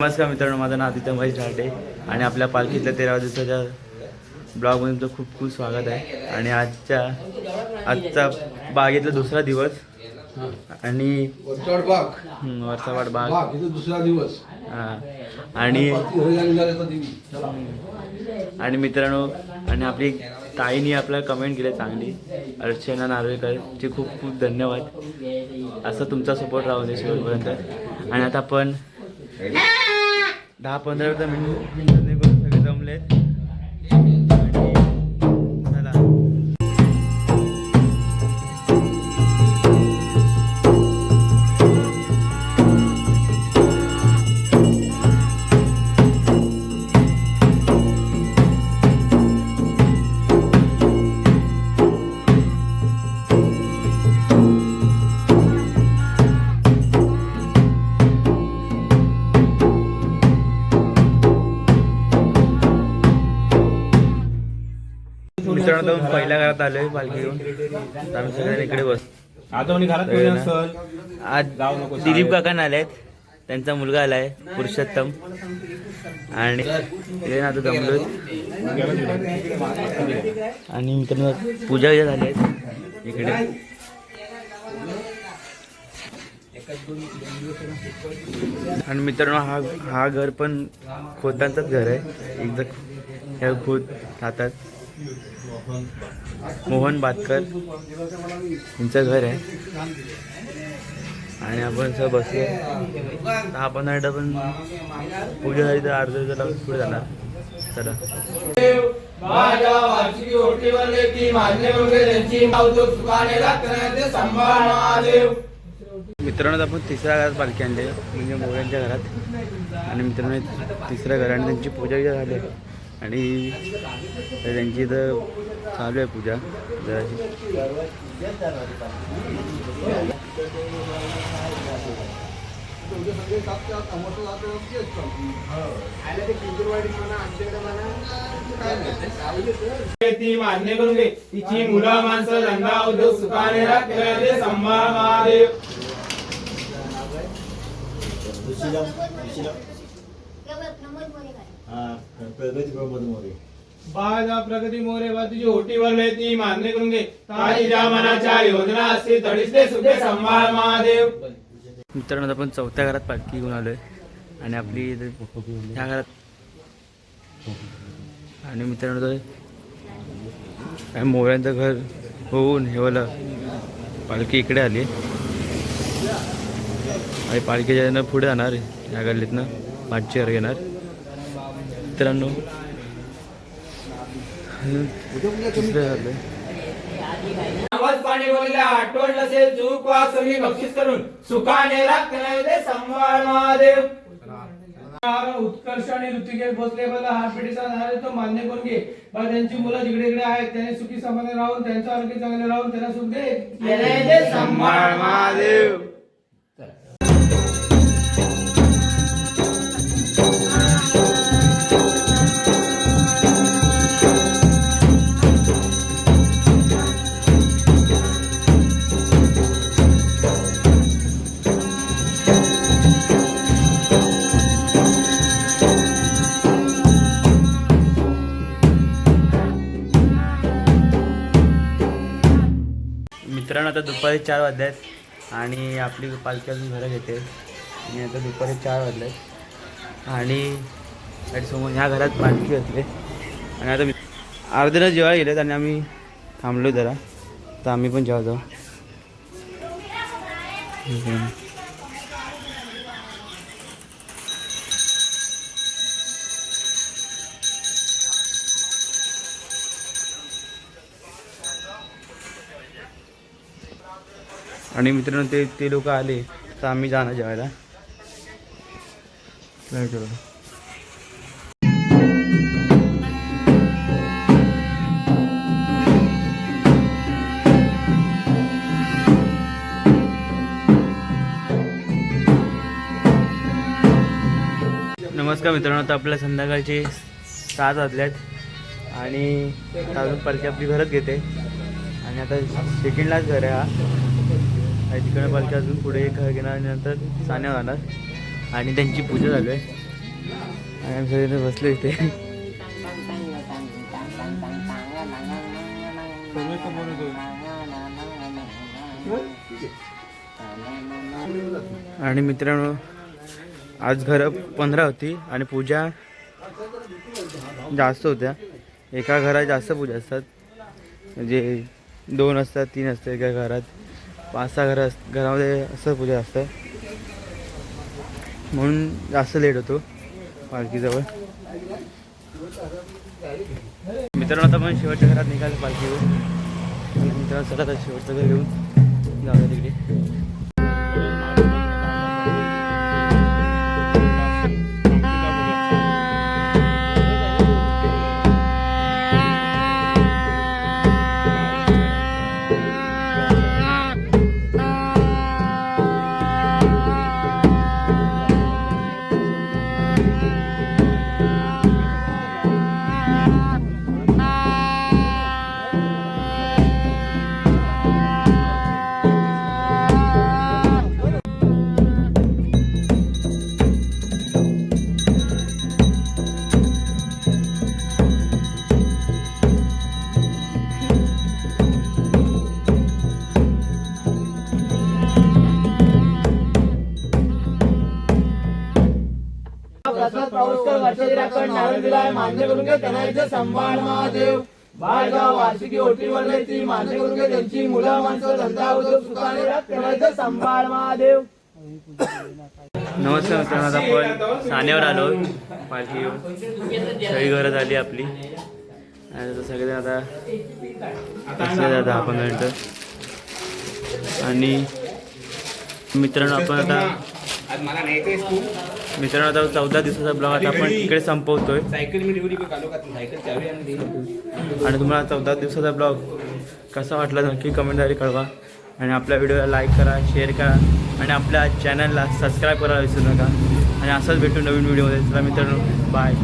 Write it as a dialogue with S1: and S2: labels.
S1: नमस्कार मित्रांनो माझं नाव आदित्य महेश ढाटे आणि आपल्या पालखीतल्या तेराव्या दिवसाच्या ब्लॉगमध्ये तुमचं खूप खूप स्वागत आहे. आणि आजच्या आजचा बागेतला दुसरा दिवस. आणि
S2: वर्षावाड बाग
S1: बाग.
S2: दुसरा दिवस
S1: आणि आणि मित्रांनो आणि आपली ताईनी आपल्याला कमेंट केली चांगली. अर्चना नार्वेकरची खूप खूप धन्यवाद. असं तुमचा सपोर्ट राहू दे शेवटपर्यंत. आणि आता आपण दहा पंधरा मिनिट मिनिटांनी करून सगळे जमलेत. मित्रांनो तर पहिल्या घरात आलोय पालखी घेऊन. तर आम्ही सगळ्यांनी इकडे बस आज दिलीप काका आलेत. त्यांचा मुलगा आलाय पुरुषोत्तम. आणि आता जमलोय. आणि मित्रांनो पूजा बिजा झाली आहेत. इकडे. आणि मित्रांनो हा हा घर पण खोतांचंच घर आहे. एकदा ह्या खोत राहतात. मोहन बातकर यांचं घर आहे. आणि आपण सगळं बसलो दहा पंधरा मिनिटं पण पूजा झाली तर अर्धा दिवसाला पुढे जाणार. चला.
S3: माझ्या वार्षिकी ओटीवर लेखी मान्य वगैरे त्यांची मावजोग सुखाने राखण्याचे संभाळ महादेव.
S1: मित्रांनो आपण तिसऱ्या घरात पालखी आणली म्हणजे मोऱ्यांच्या घरात. आणि मित्रांनो तिसऱ्या घरात त्यांची पूजा झाली. आणि तर त्यांची इथं चालू आहे पूजा.
S3: ती मान्य करून घे. तिची मुलं माणसं धंदा उद्योग सुखाने राखण्याचे संभाळ महादेव. बाळा प्रगती मोरे बा तुझी ओटीवर लय ती मान्य करून घे. काही ज्या मनाच्या योजना असतील तडीस सुखे संभाळ महादेव.
S1: मित्रांनो आपण चौथ्या घरात पालखी घेऊन आलोय. आणि आपली ह्या घरात आणि मित्रांनो मोऱ्यांचं घर होऊन हेवलं पालखी इकडे आली. आणि पालखीच्या पुढे जाणार या गल्लीतनं पाचशे घर घेणार. मित्रांनो.
S3: आवाज पाणी बोलल्या आठवण नसेल चूक वा सगळी बक्षीस करून. सुखाने राखण्याचे संभाळ महादेव. उत्कर्ष आणि ऋतिकेश भोसले मला पिढीचा झाला तो मान्य करून घे? बा त्यांची मुलं जिकडे इकडे आहेत त्यांनी सुखी समाधान राहून त्यांचं आरोग्य चांगले राहून त्यांना सुख दे. संभाळ महादेव.
S1: आता दुपारी चार वाजले आहेत आणि आपली पालखी अजून घरं घेते. आणि आता दुपारी चार वाजले आहेत आणि समोर ह्या घरात पालखी असते आणि आता मी अर्ध्याला जेवायला गेलेत आणि आम्ही थांबलो जरा. तर आम्ही पण जेव्हा जाऊ. आणि मित्रांनो ते ते लोक आले तर आम्ही जाणार जेवायला. नमस्कार मित्रांनो आता आपल्या संध्याकाळचे सात वाजल्यात आणि अजून पालखी आपली घरात घेते. आणि आता सेकंडलाच घर आहे हा. आणि तिकडे पालखी अजून पुढे एक घर घेणार आणि नंतर सान्या जाणार. आणि त्यांची पूजा झाली आहे. आणि आम्ही सगळे इथे. आणि मित्रांनो आज घर पंधरा होती आणि पूजा जास्त होत्या. एका घरात जास्त पूजा असतात. म्हणजे दोन असतात तीन असतात एका घरात. पाच सहा घरं अस घरामध्ये असं पूजा असतं. म्हणून जास्त लेट होतो पालखीजवळ. मित्रांनो आता पण शेवटच्या घरात निघालं पालखीवर. मित्रांनो चला आता शेवटचं घर घेऊन जाऊया तिकडे.
S3: प्रसाद नारळ दिलाय मान्य करून घे त्यांना महादेव. बाळगाव वार्षिकी ओटीवर ती मान्य करून घे त्यांची मुलं माणसं धंदा उद्योग सुखाने त्यांना महादेव.
S1: नमस्कार मित्रांनो आता आपण सानेवर आलो. पालखी घेऊन. सगळी घरं झाली आपली. आणि आता आता बसले दहा पंधरा मिनटं आणि मित्रांनो आपण आता मित्रांनो आता चौदा दिवसाचा ब्लॉग आता आपण इकडे संपवतोय. आणि तुम्हाला चौदा दिवसाचा ब्लॉग कसा वाटला नक्की कमेंटद्वारे कळवा. आणि आपल्या व्हिडिओला लाईक करा शेअर करा. आणि आपल्या चॅनलला सबस्क्राईब करायला विसरू नका. आणि असंच भेटू नवीन व्हिडिओमध्ये चला मित्रांनो बाय